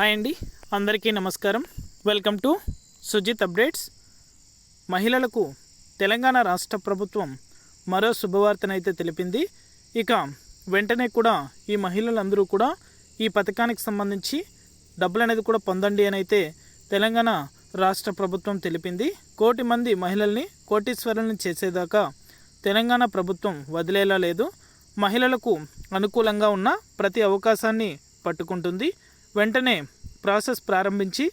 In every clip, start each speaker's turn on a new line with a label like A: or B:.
A: Hi అండి. అందరికీ నమస్కారం. Welcome to Sujith updates. మహిళలకు తెలంగాణ రాష్ట్ర ప్రభుత్వం మరో శుభవార్తనైతే తెలిపింది. ఇక వెంటనే కూడా ఈ మహిళలందరూ కూడా ఈ పథకానికి సంబంధించి డబ్బులు అనేది కూడా పొందండి అని అయితే తెలంగాణ రాష్ట్ర ప్రభుత్వం తెలిపింది. కోటి మంది మహిళల్ని కోటీశ్వరుల్ని చేసేదాకా తెలంగాణ ప్రభుత్వం వదిలేలా లేదు. మహిళలకు అనుకూలంగా ఉన్న ప్రతి అవకాశాన్ని పట్టుకుంటుంది. వెంటనే ప్రాసెస్ ప్రారంభించి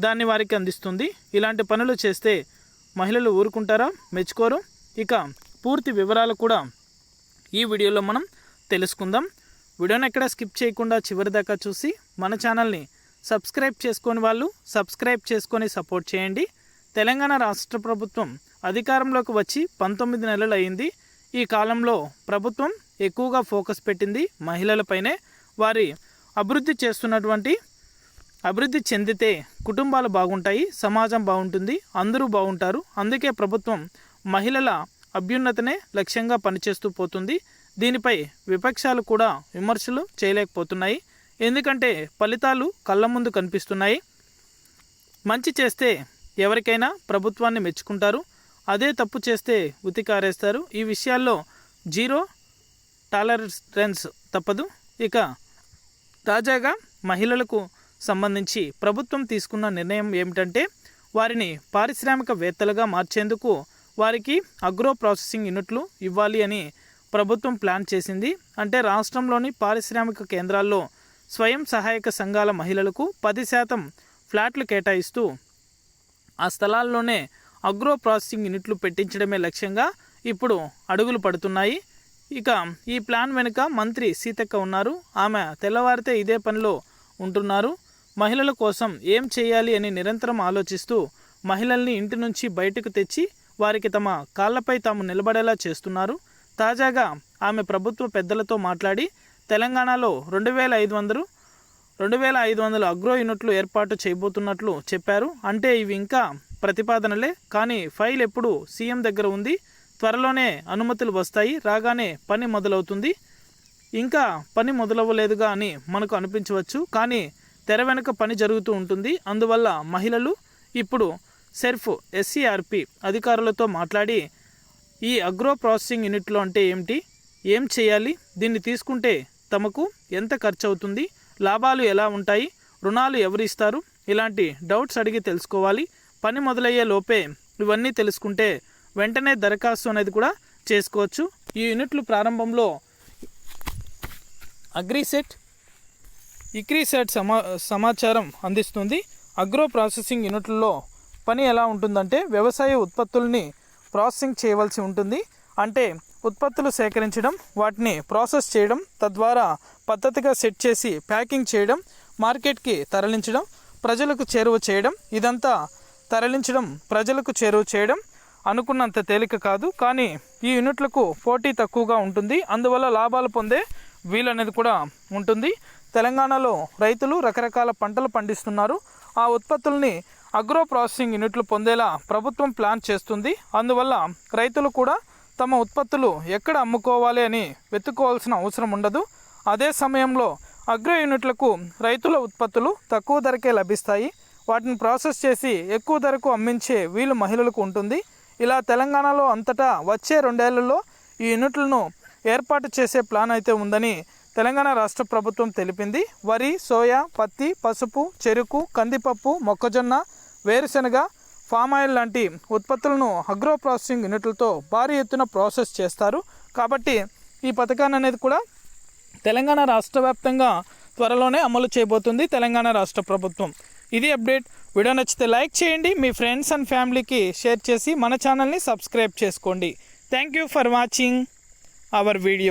A: దాన్ని వారికి అందిస్తుంది. ఇలాంటి పనులు చేస్తే మహిళలు ఊరుకుంటారా? మెచ్చుకోరు. ఇక పూర్తి వివరాలు కూడా ఈ వీడియోలో మనం తెలుసుకుందాం. వీడియోని ఎక్కడ స్కిప్ చేయకుండా చివరి దాకా చూసి మన ఛానల్ని సబ్స్క్రైబ్ చేసుకొని వాళ్ళు సబ్స్క్రైబ్ చేసుకొని సపోర్ట్ చేయండి. తెలంగాణ రాష్ట్ర ప్రభుత్వం అధికారంలోకి వచ్చి పంతొమ్మిది నెలలు అయింది. ఈ కాలంలో ప్రభుత్వం ఎక్కువగా ఫోకస్ పెట్టింది మహిళలపైనే వారి అభివృద్ధి చేస్తున్నటువంటి అభివృద్ధి చెందితే కుటుంబాలు బాగుంటాయి సమాజం బాగుంటుంది అందరూ బాగుంటారు. అందుకే ప్రభుత్వం మహిళల అభ్యున్నతనే లక్ష్యంగా పనిచేస్తూ పోతుంది. దీనిపై విపక్షాలు కూడా విమర్శలు చేయలేకపోతున్నాయి. ఎందుకంటే ఫలితాలు కళ్ళ ముందు కనిపిస్తున్నాయి. మంచి చేస్తే ఎవరికైనా ప్రభుత్వాన్ని మెచ్చుకుంటారు. అదే తప్పు చేస్తే ఉతికారేస్తారు ఈ విషయాల్లో జీరో టాలరెన్స్ తప్పదు. ఇక తాజాగా మహిళలకు సంబంధించి ప్రభుత్వం తీసుకున్న నిర్ణయం ఏమిటంటే వారిని పారిశ్రామికవేత్తలుగా మార్చేందుకు వారికి అగ్రో ప్రాసెసింగ్ యూనిట్లు ఇవ్వాలి అని ప్రభుత్వం ప్లాన్ చేసింది. అంటే రాష్ట్రంలోని పారిశ్రామిక కేంద్రాల్లో స్వయం సహాయక సంఘాల మహిళలకు పది శాతం ఫ్లాట్లు కేటాయిస్తూ ఆ స్థలాల్లోనే అగ్రో ప్రాసెసింగ్ యూనిట్లు పెట్టించడమే లక్ష్యంగా ఇప్పుడు అడుగులు పడుతున్నాయి. ఇక ఈ ప్లాన్ వెనుక మంత్రి సీతక్క ఉన్నారు. ఆమె తెల్లవారితే ఇదే పనిలో ఉంటున్నారు. మహిళల కోసం ఏం చేయాలి అని నిరంతరం ఆలోచిస్తూ మహిళల్ని ఇంటి నుంచి బయటకు తెచ్చి వారికి తమ కాళ్ళపై తాము నిలబడేలా చేస్తున్నారు. తాజాగా ఆమె ప్రభుత్వ పెద్దలతో మాట్లాడి తెలంగాణలో రెండు వేల ఐదు వందలు రెండు వేల ఐదు వందల అగ్రో యూనిట్లు ఏర్పాటు చేయబోతున్నట్లు చెప్పారు. అంటే ఇవి ఇంకా ప్రతిపాదనలే కానీ ఫైల్ ఎప్పుడు సీఎం దగ్గర ఉంది. త్వరలోనే అనుమతులు వస్తాయి రాగానే పని మొదలవుతుంది. ఇంకా పని మొదలవ్వలేదుగా అని మనకు అనిపించవచ్చు కానీ తెర వెనుక పని జరుగుతూ ఉంటుంది. అందువల్ల మహిళలు ఇప్పుడు సెర్ఫ్ ఎస్సీఆర్పి అధికారులతో మాట్లాడి ఈ అగ్రో ప్రాసెసింగ్ యూనిట్లో అంటే ఏమిటి ఏం చేయాలి దీన్ని తీసుకుంటే తమకు ఎంత ఖర్చు అవుతుంది లాభాలు ఎలా ఉంటాయి రుణాలు ఎవరు ఇస్తారు ఇలాంటి డౌట్స్ అడిగి తెలుసుకోవాలి. పని మొదలయ్యే లోపే ఇవన్నీ తెలుసుకుంటే వెంటనే దరఖాస్తు అనేది కూడా చేసుకోవచ్చు. ఈ యూనిట్లు ప్రారంభంలో అగ్రిసెట్ ఇక్రీసెట్ సమా సమాచారం అందిస్తుంది. అగ్రో ప్రాసెసింగ్ యూనిట్లలో పని ఎలా ఉంటుందంటే వ్యవసాయ ఉత్పత్తుల్ని ప్రాసెసింగ్ చేయవలసి ఉంటుంది. అంటే ఉత్పత్తులు సేకరించడం వాటిని ప్రాసెస్ చేయడం తద్వారా పద్ధతిగా సెట్ చేసి ప్యాకింగ్ చేయడం మార్కెట్కి తరలించడం ప్రజలకు చేరువ చేయడం ఇదంతా తరలించడం ప్రజలకు చేరువ చేయడం అనుకున్నంత తేలిక కాదు కానీ ఈ యూనిట్లకు పోటీ తక్కువగా ఉంటుంది. అందువల్ల లాభాలు పొందే వీలనేది కూడా ఉంటుంది. తెలంగాణలో రైతులు రకరకాల పంటలు పండిస్తున్నారు. ఆ ఉత్పత్తుల్ని అగ్రో ప్రాసెసింగ్ యూనిట్లు పొందేలా ప్రభుత్వం ప్లాన్ చేస్తుంది. అందువల్ల రైతులు కూడా తమ ఉత్పత్తులు ఎక్కడ అమ్ముకోవాలి అని వెతుక్కోవాల్సిన అవసరం ఉండదు. అదే సమయంలో అగ్రో యూనిట్లకు రైతుల ఉత్పత్తులు తక్కువ ధరకే లభిస్తాయి. వాటిని ప్రాసెస్ చేసి ఎక్కువ ధరకు అమ్మించే వీలు మహిళలకు ఉంటుంది. ఇలా తెలంగాణలో అంతటా వచ్చే రెండేళ్ళలో ఈ యూనిట్లను ఏర్పాటు చేసే ప్లాన్ అయితే ఉందని తెలంగాణ రాష్ట్ర ప్రభుత్వం తెలిపింది. వరి సోయా పత్తి పసుపు చెరుకు కందిపప్పు మొక్కజొన్న వేరుశెనగ ఫామ్ ఆయిల్ లాంటి ఉత్పత్తులను అగ్రో ప్రాసెసింగ్ యూనిట్లతో భారీ ఎత్తున ప్రాసెస్ చేస్తారు. కాబట్టి ఈ పథకాన్ని అనేది కూడా తెలంగాణ రాష్ట్ర వ్యాప్తంగా త్వరలోనే అమలు చేయబోతుంది తెలంగాణ రాష్ట్ర ప్రభుత్వం. ఇది అప్డేట్. వీడియో నచ్చితే లైక్ చేయండి మీ ఫ్రెండ్స్ అండ్ ఫ్యామిలీకి షేర్ చేసి మన ఛానల్ని సబ్స్క్రైబ్ చేసుకోండి. Thank you for watching our video.